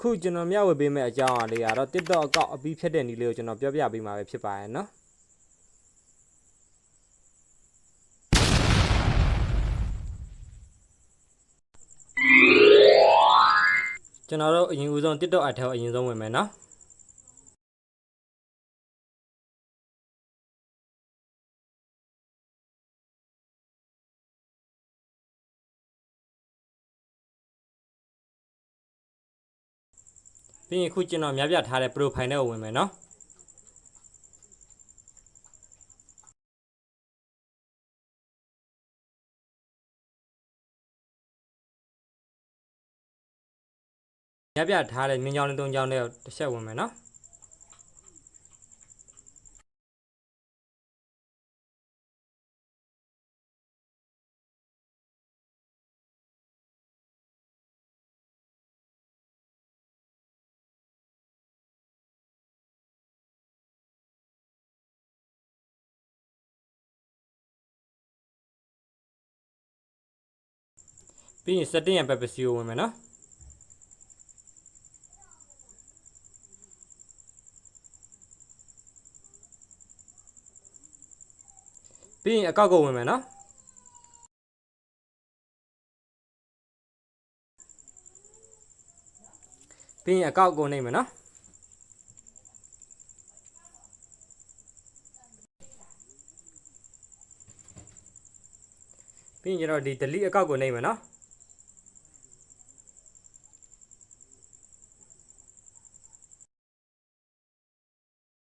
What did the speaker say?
ခုကျွန်တော်မျှဝေပေးမယ့်အကြောင်းအရာလေးကတော့ TikTok အကောင့်အပြီးဖြတ်တဲ့နည်းလေးကိုကျွန်တော်ပြောပြပေးမှာပဲဖြစ်ပါရဲ့နော်ကျွန်တော်တို့အရင်ဦးဆုံး TikTok အထက်ကိုအရင်ဆုံးဝင်မယ်နော် ပြီးရင်ခုကျွန်တော်များပြထားတဲ့ profile နဲ့ကိုဝင်မယ်နော်များပြထားတဲ့မြင်းကြောင်းလေးသုံးကြောင်းနဲ့တစ်ချက်ဝင်မယ်နော် ပြီးရင် setting ရဲ့ privacy ကိုဝင်မယ်နော်ပြီးရင်အကောက်ကိုဝင်မယ်နော်ပြီးရင်အကောက်ကိုနှိပ်မယ်နော်ပြီးရင်ကျွန်တော်ဒီ delete အကောက်ကိုနှိပ်မယ်နော်